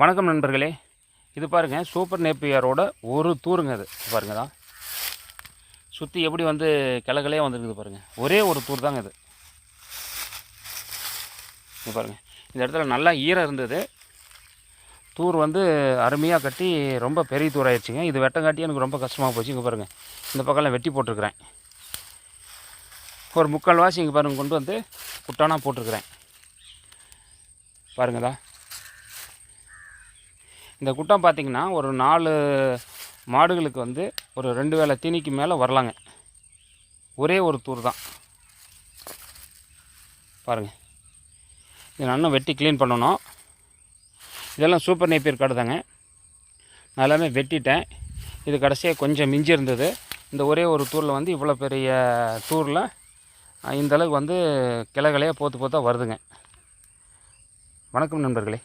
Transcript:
வணக்கம் நண்பர்களே. இது பாருங்கள் சூப்பர் நேப்பியரோட ஒரு தூருங்க அது. பாருங்க தான். சுற்றி எப்படி வந்து கிளகளே வந்துருக்குது பாருங்கள் ஒரே ஒரு தூர் தாங்க இது இது பாருங்கள் இந்த இடத்துல நல்லா ஈரம் இருந்தது. தூர் வந்து அருமையாக கட்டி ரொம்ப பெரிய தூர் ஆயிடுச்சுங்க. இது வெட்டங்காட்டி எனக்கு ரொம்ப கஷ்டமாக போச்சு. இங்கே பாருங்கள் இந்த பக்கம்லாம் வெட்டி போட்டிருக்கிறேன். ஒரு முக்கால் வாசி இங்கே பாருங்கள் கொண்டு வந்து குட்டானாக போட்டிருக்கிறேன். பாருங்கதா இந்த குட்டம் பார்த்திங்கன்னா ஒரு நாலு மாடுகளுக்கு வந்து ஒரு ரெண்டு வேளை தீனிக்கு மேலே வரலாங்க. ஒரே ஒரு தூர் தான். பாருங்கள் இதை இன்னும் வெட்டி க்ளீன் பண்ணணும். இதெல்லாம் சூப்பர் நேப்பியர் காடு தாங்க நான் எல்லாமே வெட்டிட்டேன். இது கடைசியாக கொஞ்சம் மிஞ்சி இருந்தது. இந்த ஒரே ஒரு தூரில் வந்து இவ்வளோ பெரிய தூரில் இந்த அளவுக்கு வந்து கிளைகளையே போத்து போத்தா வருதுங்க. வணக்கம் நண்பர்களே.